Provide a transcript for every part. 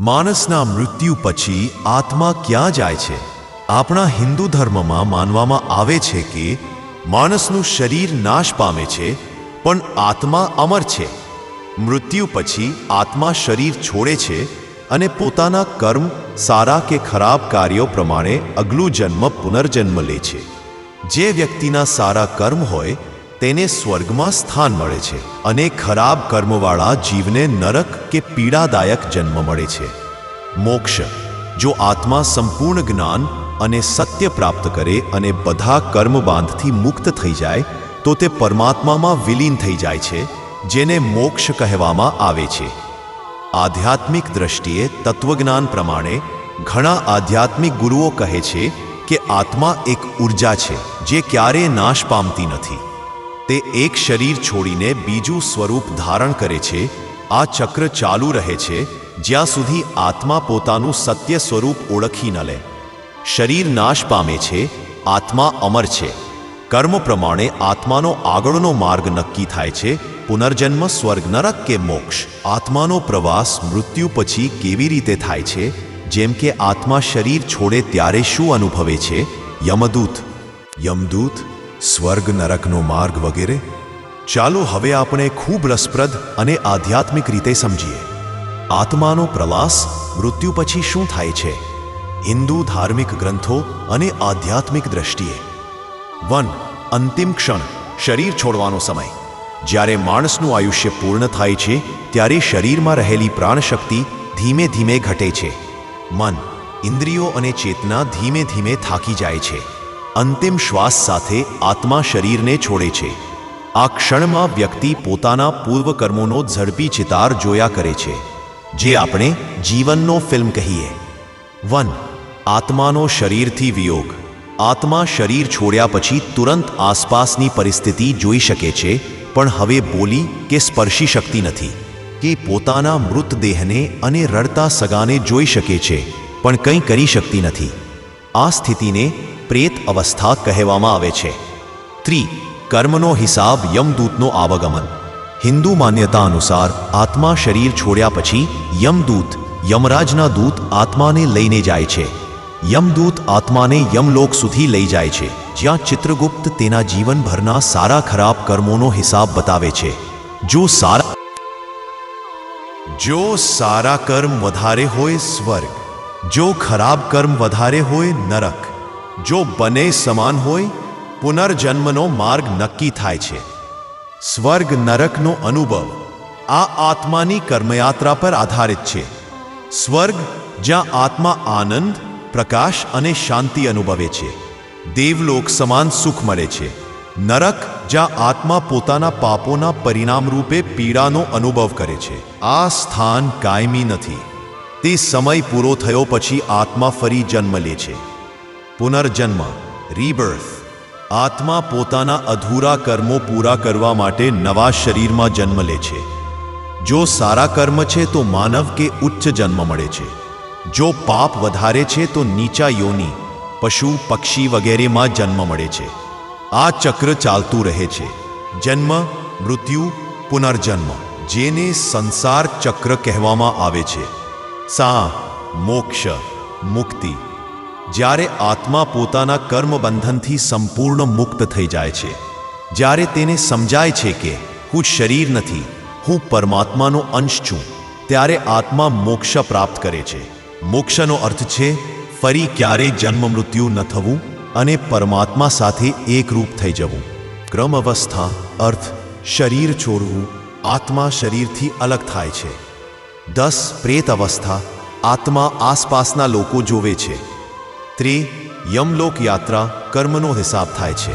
માણસના મૃત્યુ પછી આત્મા ક્યાં જાય છે? આપણા હિન્દુ ધર્મમાં માનવામાં આવે છે કે માણસનું શરીર નાશ પામે છે, પણ આત્મા અમર છે. મૃત્યુ પછી આત્મા શરીર છોડે છે અને પોતાના કર્મ, સારા કે ખરાબ કાર્યો પ્રમાણે અગલું જન્મ પુનર્જન્મ લે છે. જે વ્યક્તિના સારા કર્મ હોય તેને સ્વર્ગમાં સ્થાન મળે છે અને ખરાબ કર્મવાળા જીવને નરક કે પીડાદાયક જન્મ મળે છે. મોક્ષ. જો આત્મા સંપૂર્ણ જ્ઞાન અને સત્ય પ્રાપ્ત કરે અને બધા કર્મબાંધથી મુક્ત થઈ જાય, તો તે પરમાત્મામાં વિલીન થઈ જાય છે, જેને મોક્ષ કહેવામાં આવે છે. આધ્યાત્મિક દ્રષ્ટિએ તત્વજ્ઞાન પ્રમાણે ઘણા આધ્યાત્મિક ગુરુઓ કહે છે કે આત્મા એક ઊર્જા છે જે ક્યારેય નાશ પામતી નથી. તે એક શરીર છોડીને બીજું સ્વરૂપ ધારણ કરે છે, આ ચક્ર ચાલુ રહે છે, જ્યાં સુધી આત્મા પોતાનું સત્ય સ્વરૂપ ઓળખી ન લે. શરીર નાશ પામે છે, આત્મા અમર છે. કર્મ પ્રમાણે આત્માનો આગળનો માર્ગ નક્કી થાય છે, પુનર્જન્મ સ્વર્ગ નરક કે મોક્ષ. આત્માનો પ્રવાસ મૃત્યુ પછી કેવી રીતે થાય છે, જેમ કે આત્મા શરીર છોડે ત્યારે શું અનુભવે છે? યમદૂત. યમદૂત સ્વર્ગ નરકનો માર્ગ વગેરે, ચાલો હવે આપણે ખૂબ રસપ્રદ અને આધ્યાત્મિક રીતે સમજીએ. આત્માનો પ્રવાસ મૃત્યુ પછી શું થાય છે? હિન્દુ ધાર્મિક ગ્રંથો અને આધ્યાત્મિક દ્રષ્ટિએ. વન, અંતિમ ક્ષણ, શરીર છોડવાનો સમય. જ્યારે માણસનું આયુષ્ય પૂર્ણ થાય છે, ત્યારે શરીરમાં રહેલી પ્રાણશક્તિ ધીમે ધીમે ઘટે છે. મન, ઇન્દ્રિયો અને ચેતના ધીમે ધીમે થાકી જાય છે. અંતિમ શ્વાસ સાથે આત્મા શરીરને છોડે છે. આ ક્ષણમાં વ્યક્તિ પોતાના પૂર્વકર્મોનો ઝડપી ચિતાર જોયા કરે છે, જે આપણે જીવનનો ફિલ્મ કહીએ. વન, આત્માનો શરીરથી વિયોગ. આત્મા શરીર છોડ્યા પછી તુરંત આસપાસની પરિસ્થિતિ જોઈ શકે છે, પણ હવે બોલી કે સ્પર્શી શકતી નથી. કે પોતાના મૃતદેહને અને રડતા સગાને જોઈ શકે છે, પણ કંઈ કરી શકતી નથી. આ સ્થિતિને પ્રેત અવસ્થા કહેવામાં આવે છે. ત્રી, કર્મનો હિસાબ યમદૂતનો આવાગમન હિન્દુ માન્યતા અનુસાર આત્મા શરીર છોડ્યા પછી યમદૂત, યમરાજના દૂત આત્માને લઈને જાય છે. યમદૂત આત્માને યમલોક સુધી લઈ જાય છે, જ્યાં ચિત્રગુપ્ત તેના જીવનભરના સારા ખરાબ કર્મોનો હિસાબ બતાવે છે. જો સારા જો સારા કર્મ વધારે હોય સ્વર્ગ, જો ખરાબ કર્મ વધારે હોય નરક જો બને સમાન હોય, પુનર્જન્મનો માર્ગ નક્કી થાય છે. સ્વર્ગ નરકનો અનુભવ આ આત્માની કર્મયાત્રા પર આધારિત છે. સ્વર્ગ, જ્યાં આત્મા આનંદ, પ્રકાશ અને શાંતિ અનુભવે છે. દેવલોક સમાન સુખ મળે છે. નરક, જ્યાં આત્મા પોતાના પાપોના પરિણામ રૂપે પીડાનો અનુભવ કરે છે. આ સ્થાન કાયમી નથી. તે સમય પૂરો થયો પછી આત્મા ફરી જન્મ લે છે. પુનર્જન્મ રીબર્થ આત્મા પોતાના અધૂરા કર્મો પૂરા કરવા માટે નવા શરીરમાં જન્મ લે છે. જો સારા કર્મ છે તો માનવ કે ઉચ્ચ જન્મ મળે છે. જો પાપ વધારે છે તો નીચા યોની, પશુ, પક્ષી વગેરેમાં જન્મ મળે છે. આ ચક્ર ચાલતું રહે છે. જન્મ, મૃત્યુ, પુનર્જન્મ, જેને સંસાર ચક્ર કહેવામાં આવે છે. સા મોક્ષ, મુક્તિ જ્યારે આત્મા પોતાના કર્મબંધનથી સંપૂર્ણ મુક્ત થઈ જાય છે. જ્યારે તેને સમજાય છે કે હું શરીર નથી, હું પરમાત્માનો અંશ છું, ત્યારે આત્મા મોક્ષ પ્રાપ્ત કરે છે. મોક્ષનો અર્થ છે, ફરી ક્યારેય જન્મ મૃત્યુ ન થવું અને પરમાત્મા સાથે એકરૂપ થઈ જવું. ક્રમ અવસ્થા, અર્થ, શરીર છોડવું, આત્મા શરીરથી અલગ થાય છે. દસ પ્રેત અવસ્થા, આત્મા આસપાસના લોકો જોવે છે. ત્રે યમલોક યાત્રા કર્મનો હિસાબ થાય છે.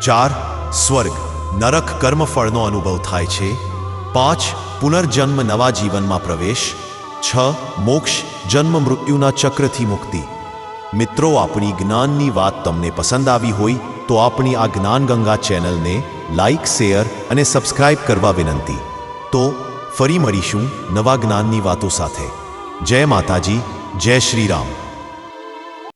ચાર, સ્વર્ગ. નરક કર્મફળનો અનુભવ થાય છે. પાંચ, પુનર્જન્મ નવા જીવનમાં પ્રવેશ. છ, મોક્ષ, જન્મ મૃત્યુના ચક્રથી મુક્તિ. મિત્રો, આપણી જ્ઞાનની વાત તમને પસંદ આવી હોય તો આપણી આ જ્ઞાન ગંગા ચેનલને લાઇક શેર અને સબસ્ક્રાઇબ કરવા વિનંતી. તો ફરી મળીશું નવા જ્ઞાનની વાતો સાથે. જય માતાજી, જય શ્રી રામ.